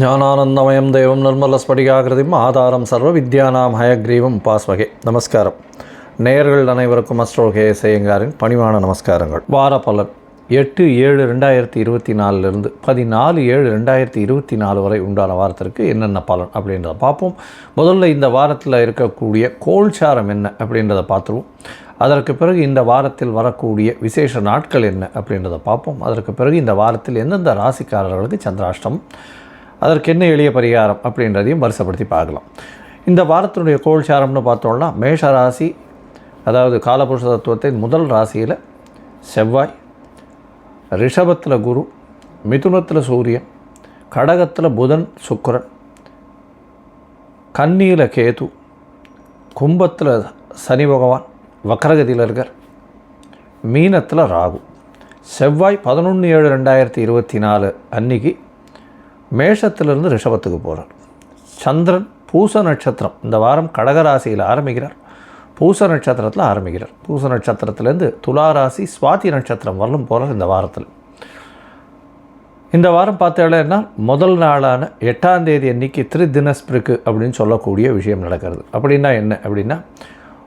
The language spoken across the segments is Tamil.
ஞானானந்தமயம் தெய்வம் நிர்மலஸ்படிகாகிருதிம் ஆதாரம் சர்வ வித்யானாம் ஹயக்ரீவம் பாஸ்வகே. நமஸ்காரம். நேயர்கள் அனைவருக்கும் அஸ்ட்ரோ கே செய்யங்காரின் பணிவான நமஸ்காரங்கள். வார பலன். எட்டு ஏழு ரெண்டாயிரத்தி இருபத்தி நாலுலேருந்து பதினாலு ஏழு ரெண்டாயிரத்தி இருபத்தி நாலு வரை உண்டான வாரத்திற்கு என்னென்ன பலன் அப்படின்றத பார்ப்போம். முதல்ல இந்த வாரத்தில் இருக்கக்கூடிய கோல்சாரம் என்ன அப்படின்றத பார்த்துருவோம். அதற்கு பிறகு இந்த வாரத்தில் வரக்கூடிய விசேஷ நாட்கள் என்ன அப்படின்றத பார்ப்போம். அதற்கு பிறகு இந்த வாரத்தில் எந்தெந்த ராசிக்காரர்களுக்கு சந்திராஷ்டம் அதற்கு என்ன எளிய பரிகாரம் அப்படின்றதையும் வரிசைப்படுத்தி பார்க்கலாம். இந்த வாரத்தினுடைய கோல்சாரம்னு பார்த்தோம்னா மேஷ ராசி அதாவது காலபுருஷ தத்துவத்தின் முதல் ராசியில் செவ்வாய் ரிஷபத்தில் குரு மிதுனத்தில் சூரியன் கடகத்தில் புதன் சுக்கரன் கன்னியில் கேது கும்பத்தில் சனி பகவான் வக்கரகதியில் இருக்கார் மீனத்தில் ராகு. செவ்வாய் பதினொன்று ஏழு ரெண்டாயிரத்தி இருபத்தி நாலு அன்னைக்கு மேஷத்திலிருந்து ரிஷபத்துக்கு போகிறார் சந்திரன் பூச நட்சத்திரம். இந்த வாரம் கடகராசியில் ஆரம்பிக்கிறார். பூச நட்சத்திரத்தில் ஆரம்பிக்கிறார். பூச நட்சத்திரத்திலேருந்து துளாராசி சுவாதி நட்சத்திரம் வரலும் போகிறார் இந்த வாரத்தில். இந்த வாரம் பார்த்தாலேன்னா முதல் நாளான எட்டாம் தேதி அன்னைக்கு திரிதினஸ்பிருக்கு அப்படின்னு சொல்லக்கூடிய விஷயம் நடக்கிறது. அப்படின்னா என்ன? அப்படின்னா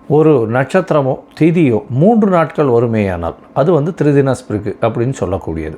ஒரு நட்சத்திரமோ திதியோ மூன்று நாட்கள் ஒருமையானால் அது வந்து திரிதினஸ்பிருக்கு அப்படின்னு சொல்லக்கூடியது.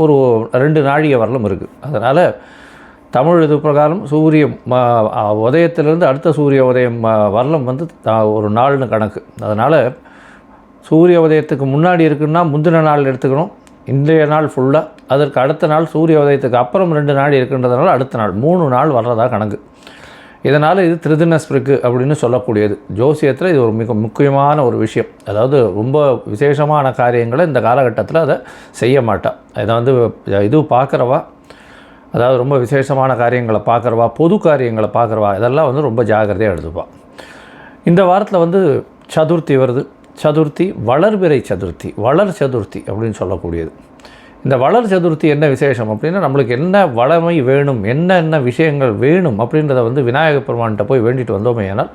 ஒரு ரெண்டு நாழிகை வரலும் இருக்குது அதனால் தமிழ் இது பிரகாரம் சூரிய உதயத்திலேருந்து உதயத்திலிருந்து அடுத்த சூரிய உதயம் வரலம் வந்து த- ஒரு நாள்னு கணக்கு. அதனால் சூரிய உதயத்துக்கு முன்னாடி இருக்குன்னா முந்தின நாள் எடுத்துக்கணும். இன்றைய நாள் ஃபுல்லாக அதற்கு அடுத்த நாள் சூரிய உதயத்துக்கு அப்புறம் ரெண்டு நாள் இருக்குன்றதுனால அடுத்த நாள் மூணு நாள் வர்றதா கணக்கு. இதனால் இது திருதினஸ்பிருக்கு அப்படின்னு சொல்லக்கூடியது. ஜோசியத்தில் இது ஒரு மிக முக்கியமான ஒரு விஷயம். அதாவது ரொம்ப விசேஷமான காரியங்களை இந்த காலகட்டத்தில் அதை செய்ய மாட்டாள் இதை வந்து இது பார்க்குறவா அதாவது ரொம்ப விசேஷமான காரியங்களை பார்க்குறவா பொது காரியங்களை பார்க்குறவா இதெல்லாம் வந்து ரொம்ப ஜாக்கிரதையாக எடுத்துப்பாள் இந்த வாரத்தில் வந்து சதுர்த்தி வருது. சதுர்த்தி வளர்பிறை சதுர்த்தி வளர் சதுர்த்தி அப்படின்னு சொல்லக்கூடியது. இந்த வளர் சதுர்த்தி என்ன விசேஷம் அப்படின்னா நம்மளுக்கு என்ன வளமை வேணும் என்னென்ன விஷயங்கள் வேணும் அப்படின்றத வந்து விநாயகப் பெருமான்கிட்ட போய் வேண்டிட்டு வந்தோமே ஏனால்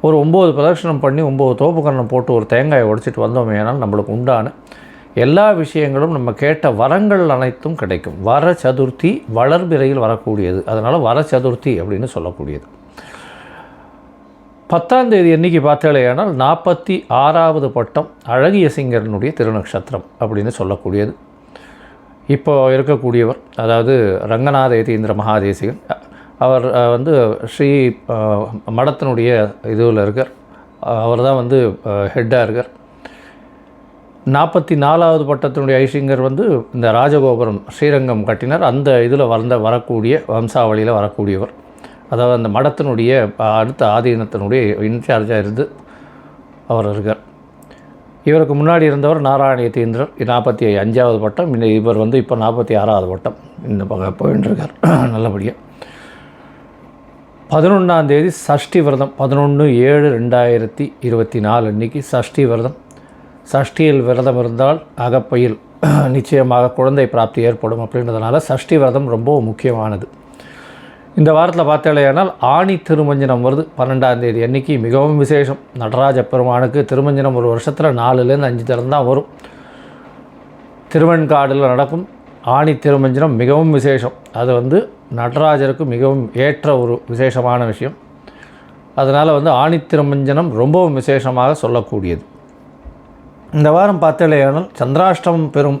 ஒரு ஒம்பது பிரதட்சணம் பண்ணி ஒம்பது தோப்புக்கரணம் போட்டு ஒரு தேங்காயை உடைச்சிட்டு வந்தோமே ஏனால் நம்மளுக்கு உண்டான எல்லா விஷயங்களும் நம்ம கேட்ட வரங்கள் அனைத்தும் கிடைக்கும். வர சதுர்த்தி வளர்பிறையில் வரக்கூடியது. அதனால் வர சதுர்த்தி அப்படின்னு சொல்லக்கூடியது. பத்தாம் தேதி என்றைக்கு பார்த்தாலேயானால் நாற்பத்தி ஆறாவது பட்டம் அழகிய சிங்கரனுடைய திருநக்ஷத்திரம் அப்படின்னு சொல்லக்கூடியது. இப்போ இருக்கக்கூடியவர் அதாவது ரங்கநாத யதீந்திர மகாதேசிகன் அவர் வந்து ஸ்ரீ மடத்தினுடைய இதுவில் இருக்கார். அவர் தான் வந்து ஹெட்டாக இருக்கார். நாற்பத்தி நாலாவது பட்டத்தினுடைய ஐசிங்கர் வந்து இந்த ராஜகோபுரம் ஸ்ரீரங்கம் கட்டினார். அந்த இதில் வந்த வரக்கூடிய வம்சாவளியில் வரக்கூடியவர். அதாவது அந்த மடத்தினுடைய அடுத்த ஆதீனத்தினுடைய இன்சார்ஜாக இருந்து அவர் இருக்கார். இவருக்கு முன்னாடி இருந்தவர் நாராயணயதீந்திரர் நாற்பத்தி அஞ்சாவது பட்டம். இன்னும் இவர் வந்து இப்போ நாற்பத்தி ஆறாவது பட்டம். இந்த பக்கம் போயின்னு இருக்கார் நல்லபடியாக பதினொன்றாம் தேதி சஷ்டி விரதம். பதினொன்று ஏழு ரெண்டாயிரத்தி இருபத்தி நாலு அன்றைக்கி சஷ்டி விரதம். சஷ்டியில் விரதம் இருந்தால் அகப்பையில் நிச்சயமாக குழந்தை பிராப்தி ஏற்படும் அப்படின்றதுனால சஷ்டி விரதம் ரொம்ப முக்கியமானது. இந்த வாரத்தில் பார்த்தாலேயானால் ஆணி திருமஞ்சனம் வருது பன்னெண்டாம் தேதி அன்னைக்கு மிகவும் விசேஷம். நடராஜ பெருமானுக்கு திருமஞ்சனம் ஒரு வருஷத்தில் நாலுலேருந்து அஞ்சு தரம் தான் வரும். திருவெண்காடில் நடக்கும் ஆணி திருமஞ்சனம் மிகவும் விசேஷம். அது வந்து நடராஜருக்கு மிகவும் ஏற்ற ஒரு விசேஷமான விஷயம். அதனால் வந்து ஆணி திருமஞ்சனம் ரொம்பவும் விசேஷமாக சொல்லக்கூடியது. இந்த வாரம் பார்த்தாலேயானால் சந்திராஷ்டமம் பெறும்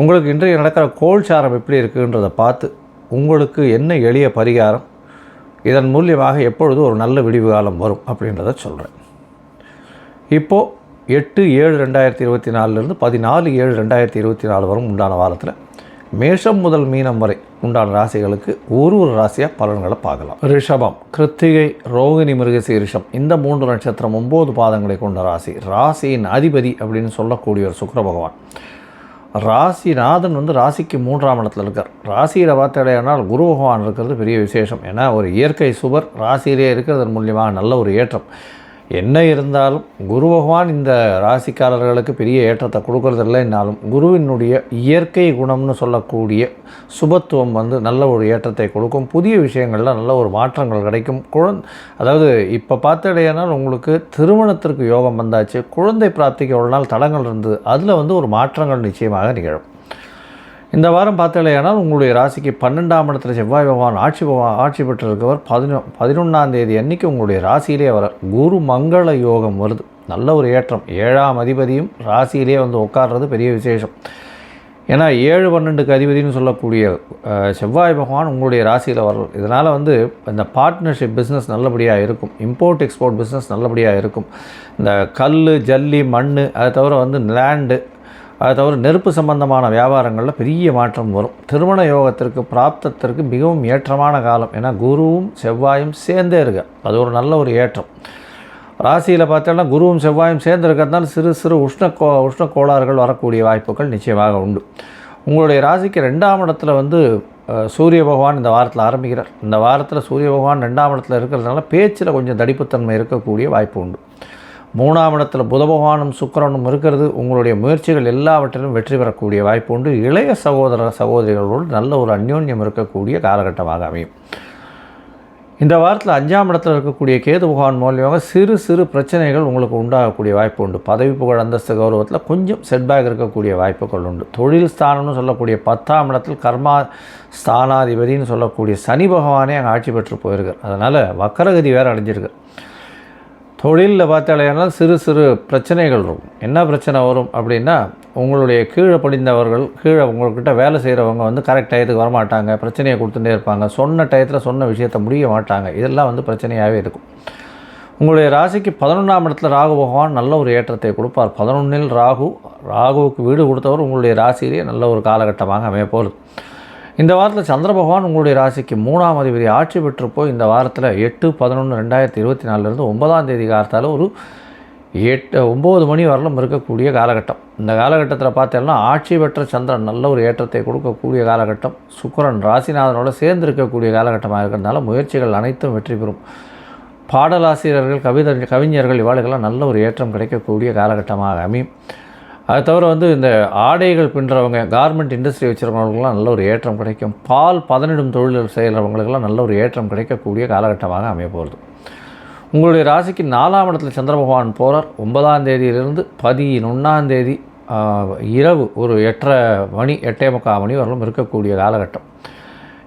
உங்களுக்கு இன்றைய நடக்கிற கோல்சாரம் எப்படி இருக்குன்றதை பார்த்து உங்களுக்கு என்ன எளிய பரிகாரம் இதன் மூலியமாக எப்பொழுது ஒரு நல்ல விடிவு காலம் வரும் அப்படின்றத சொல்கிறேன் இப்போது எட்டு ஏழு ரெண்டாயிரத்தி இருபத்தி நாலுலேருந்து பதினாலு ஏழு ரெண்டாயிரத்தி இருபத்தி நாலு வரும் உண்டான வாரத்தில் மேஷம் முதல் மீனம் வரை உண்டான ராசிகளுக்கு ஒரு ஒரு ராசியாக பலன்களை பார்க்கலாம். ரிஷபம் கிருத்திகை ரோகிணி மிருகசீரிஷம் இந்த மூன்று நட்சத்திரம் ஒம்பது பாதங்களை கொண்ட ராசி. ராசியின் அதிபதி அப்படின்னு சொல்லக்கூடிய ஒரு சுக்கிர பகவான். ராசிநாதன் வந்து ராசிக்கு மூன்றாம் இடத்துல இருக்கார். ராசியில் பார்த்தாலேனால் குரு பகவான் இருக்கிறது பெரிய விசேஷம். ஏன்னா ஒரு இயற்கை சுவர் ராசியிலே இருக்கிறதன் மூலியமாக நல்ல ஒரு ஏற்றம். என்ன இருந்தாலும் குரு பகவான் இந்த ராசிக்காரர்களுக்கு பெரிய ஏற்றத்தை கொடுக்கறதில்லைன்னாலும் குருவினுடைய இயற்கை குணம்னு சொல்லக்கூடிய சுபத்துவம் வந்து நல்ல ஒரு ஏற்றத்தை கொடுக்கும். புதிய விஷயங்களில் நல்ல ஒரு மாற்றங்கள் கிடைக்கும். குழந் அதாவது இப்போ பார்த்துடையானால் உங்களுக்கு திருமணத்திற்கு யோகம் வந்தாச்சு. குழந்தை பிராப்திக்கு ஒரு நாள் தடங்கள் இருந்தது. அதில் வந்து ஒரு மாற்றங்கள் நிச்சயமாக நிகழும். இந்த வாரம் பார்த்தலையானால் உங்களுடைய ராசிக்கு பன்னெண்டாம் இடத்துல செவ்வாய் பகவான் ஆட்சி பகவான் ஆட்சி பெற்றிருக்கவர் பதினொ பதினொன்றாம் தேதி அன்னைக்கு உங்களுடைய ராசியிலே வர குரு மங்கள யோகம் வருது. நல்ல ஒரு ஏற்றம். ஏழாம் அதிபதியும் ராசியிலே வந்து உட்கார்றது பெரிய விசேஷம். ஏன்னா ஏழு பன்னெண்டுக்கு அதிபதினு சொல்லக்கூடிய செவ்வாய் பகவான் உங்களுடைய ராசியில் வர்றது இதனால் வந்து இந்த பார்ட்னர்ஷிப் பிஸ்னஸ் நல்லபடியாக இருக்கும். இம்போர்ட் எக்ஸ்போர்ட் பிஸ்னஸ் நல்லபடியாக இருக்கும். இந்த கல் ஜல்லி மண் அதை தவிர வந்து லேண்டு அதை தவிர நெருப்பு சம்பந்தமான வியாபாரங்களில் பெரிய மாற்றம் வரும். திருமண யோகத்திற்கு பிராப்தத்திற்கு மிகவும் ஏற்றமான காலம். ஏன்னா குருவும் செவ்வாயும் சேர்ந்தே இருக்க. அது ஒரு நல்ல ஒரு ஏற்றம். ராசியில் பார்த்தோன்னா குருவும் செவ்வாயும் சேர்ந்து இருக்கிறதுனால சிறு சிறு உஷ்ண கோ உஷ்ண கோளாறுகள் வரக்கூடிய வாய்ப்புகள் நிச்சயமாக உண்டு. உங்களுடைய ராசிக்கு ரெண்டாம் இடத்துல வந்து சூரிய பகவான் இந்த வாரத்தில் ஆரம்பிக்கிறார். இந்த வாரத்தில் சூரிய பகவான் ரெண்டாம் இடத்துல இருக்கிறதுனால பேச்சில் கொஞ்சம் தடிப்புத்தன்மை இருக்கக்கூடிய வாய்ப்பு உண்டு. மூணாம் இடத்துல புதபகவானும் சுக்கரனும் இருக்கிறது. உங்களுடைய முயற்சிகள் எல்லாவற்றிலும் வெற்றி பெறக்கூடிய வாய்ப்பு உண்டு. இளைய சகோதர சகோதரிகளோடு நல்ல ஒரு அந்யோன்யம் இருக்கக்கூடிய காலகட்டமாக அமையும். இந்த வாரத்தில் அஞ்சாம் இடத்தில் இருக்கக்கூடிய கேது பகவான் மூலியமாக சிறு சிறு பிரச்சனைகள் உங்களுக்கு உண்டாகக்கூடிய வாய்ப்பு உண்டு. பதவி புகழ் அந்தஸ்து கௌரவத்தில் கொஞ்சம் செட்பேக் இருக்கக்கூடிய வாய்ப்புகள் உண்டு. தொழில் ஸ்தானம்னு சொல்லக்கூடிய பத்தாம் இடத்தில் கர்மா ஸ்தானாதிபதினு சொல்லக்கூடிய சனி பகவானே அங்கே ஆட்சி பெற்று போயிருக்கார். அதனால் வக்கரகதி வேறு அடைஞ்சிருக்கு. தொழிலில் பார்த்தாலேனால் சிறு சிறு பிரச்சனைகள் இருக்கும் என்ன பிரச்சனை வரும் அப்படின்னா உங்களுடைய கீழே படிந்தவர்கள் கீழே உங்கள்கிட்ட வேலை செய்கிறவங்க வந்து கரெக்ட் டயத்துக்கு வரமாட்டாங்க பிரச்சனையை கொடுத்துட்டே இருப்பாங்க. சொன்ன டயத்தில் சொன்ன விஷயத்தை முடிய மாட்டாங்க. இதெல்லாம் வந்து பிரச்சனையாகவே இருக்கும். உங்களுடைய ராசிக்கு பதினொன்றாம் இடத்துல ராகு பகவான் நல்ல ஒரு ஏற்றத்தை கொடுப்பார். பதினொன்றில் ராகு ராகுவுக்கு வீடு கொடுத்தவர் உங்களுடைய ராசியிலேயே நல்ல ஒரு காலகட்டமாக அமைய போகுது. இந்த வாரத்தில் சந்திர பகவான் உங்களுடைய ராசிக்கு மூணாம் அதிபதி ஆட்சி பெற்று இந்த வாரத்தில் எட்டு பதினொன்று ரெண்டாயிரத்தி இருபத்தி நாலுலேருந்து ஒன்பதாம் தேதி காலத்தால் ஒரு எட்டு ஒம்பது மணி வரலும் இருக்கக்கூடிய காலகட்டம். இந்த காலகட்டத்தில் பார்த்தோம்னா ஆட்சி பெற்ற சந்திரன் நல்ல ஒரு ஏற்றத்தை கொடுக்கக்கூடிய காலகட்டம். சுக்கரன் ராசிநாதனோட சேர்ந்து இருக்கக்கூடிய காலகட்டமாக இருக்கிறதுனால முயற்சிகள் அனைத்தும் வெற்றி பெறும். பாடலாசிரியர்கள் கவிதை கவிஞர்கள் இவாளுக்கெல்லாம் நல்ல ஒரு ஏற்றம் கிடைக்கக்கூடிய காலகட்டமாக அமையும். அது தவிர வந்து இந்த ஆடைகள் பின்னுறவங்க கார்மெண்ட் இண்டஸ்ட்ரி வச்சுருக்கவங்களுக்குலாம் நல்ல ஒரு ஏற்றம் கிடைக்கும். பால் பதனிடும் தொழில் செய்கிறவங்களுக்கெல்லாம் நல்ல ஒரு ஏற்றம் கிடைக்கக்கூடிய காலகட்டமாக அமைய போகிறது உங்களுடைய ராசிக்கு நாலாம் இடத்துல சந்திர பகவான் போகிறார் ஒன்பதாம் தேதியிலிருந்து பதினொன்றாம் தேதி இரவு ஒரு எட்டரை மணி எட்டே முக்கால் மணி வரலும் இருக்கக்கூடிய காலகட்டம்.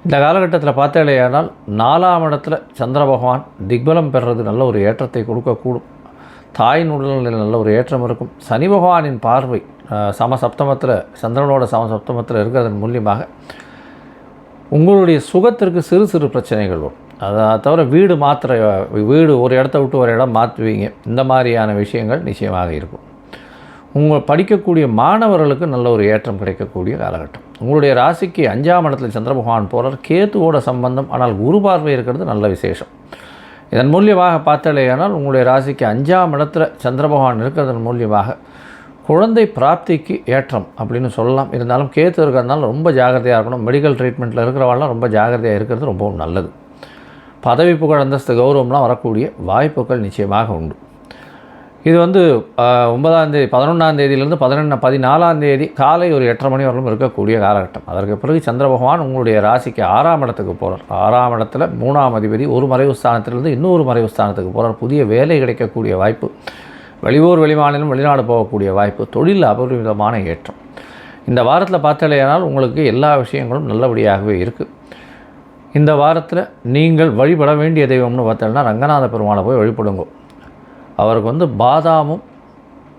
இந்த காலகட்டத்தில் பார்த்தேலையானால் நாலாம் இடத்துல சந்திர பகவான் திக்பலம் பெறுறது நல்ல ஒரு ஏற்றத்தை கொடுக்கக்கூடும். தாயின் உடல்நிலையில் நல்ல ஒரு ஏற்றம் இருக்கும். சனி பகவானின் பார்வை சமசப்தமத்தில் சந்திரனோட சமசப்தமத்தில் இருக்கிறதன் மூலியமாக உங்களுடைய சுகத்திற்கு சிறு சிறு பிரச்சனைகள் வரும். அதை தவிர வீடு மாத்திர வீடு ஒரு இடத்த விட்டு ஒரு இடம் மாற்றுவீங்க. இந்த மாதிரியான விஷயங்கள் நிச்சயமாக இருக்கும். உங்கள் படிக்கக்கூடிய மாணவர்களுக்கு நல்ல ஒரு ஏற்றம் கிடைக்கக்கூடிய காலகட்டம். உங்களுடைய ராசிக்கு அஞ்சாம் இடத்துல சந்திர பகவான் போகிறார் கேத்துவோட சம்பந்தம் ஆனால் குரு பார்வை இருக்கிறது நல்ல விசேஷம். இதன் மூலியமாக பார்த்தாலேயானால் உங்களுடைய ராசிக்கு அஞ்சாம் இடத்துல சந்திரபகவான் இருக்கிறதன் மூலியமாக குழந்தை பிராப்திக்கு ஏற்றம் அப்படின்னு சொல்லலாம். இருந்தாலும் கேத்து இருக்கிறதுனால ரொம்ப ஜாகிரதையாக இருக்கணும். மெடிக்கல் ட்ரீட்மெண்ட்டில் இருக்கிறவாள்லாம் ரொம்ப ஜாகிரதையாக இருக்கிறது ரொம்பவும் நல்லது. பதவி புகழ் அந்தஸ்து கௌரவம்லாம் வரக்கூடிய வாய்ப்புகள் நிச்சயமாக உண்டு. இது வந்து ஒன்பதாம் தேதி பதினொன்றாம் தேதியிலேருந்து பதினொன்று பதினாலாம் தேதி காலை ஒரு எட்டரை மணி வரலும் இருக்கக்கூடிய காலகட்டம். அதற்கு பிறகு சந்திர பகவான் உங்களுடைய ராசிக்கு ஆறாம் இடத்துக்கு போகிறார் ஆறாம் இடத்துல மூணாம் அதிபதி ஒரு மறைவு ஸ்தானத்திலிருந்து இன்னொரு மறைவு ஸ்தானத்துக்கு போகிறார் புதிய வேலை கிடைக்கக்கூடிய வாய்ப்பு வெளியூர் வெளிமாநிலம் வெளிநாடு போகக்கூடிய வாய்ப்பு தொழில் அபரிமிதமான ஏற்றம். இந்த வாரத்தில் பார்த்தாலேயானால் உங்களுக்கு எல்லா விஷயங்களும் நல்லபடியாகவே இருக்குது இந்த வாரத்தில் நீங்கள் வழிபட வேண்டிய தெய்வம்னு பார்த்தோம்னா ரங்கநாத பெருமாளை போய் வழிபடுங்க. அவருக்கு வந்து பாதாமும்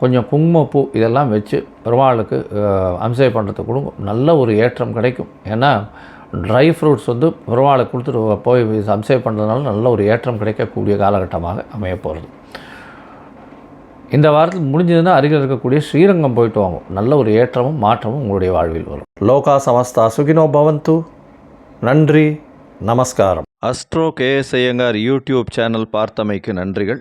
கொஞ்சம் குங்குமப்பூ இதெல்லாம் வச்சு பெருமாளுக்கு அம்சை பண்ணுறதுக்கு கொடுங்க. நல்ல ஒரு ஏற்றம் கிடைக்கும். ஏன்னா ட்ரை ஃப்ரூட்ஸ் வந்து பெருமாளுக்கு கொடுத்துட்டு போய் அம்சை பண்ணுறதுனால நல்ல ஒரு ஏற்றம் கிடைக்கக்கூடிய காலகட்டமாக அமைய போகிறது இந்த வாரத்தில் முடிஞ்சதுன்னா அருகில் இருக்கக்கூடிய ஸ்ரீரங்கம் போயிட்டு வாங்க. நல்ல ஒரு ஏற்றமும் மாற்றமும் உங்களுடைய வாழ்வில் வரும். லோகா சமஸ்தா சுகினோ பவந்து. நன்றி நமஸ்காரம். Astro KS Iyengar YouTube channel பார்த்தமைக்கு நன்றிகள்.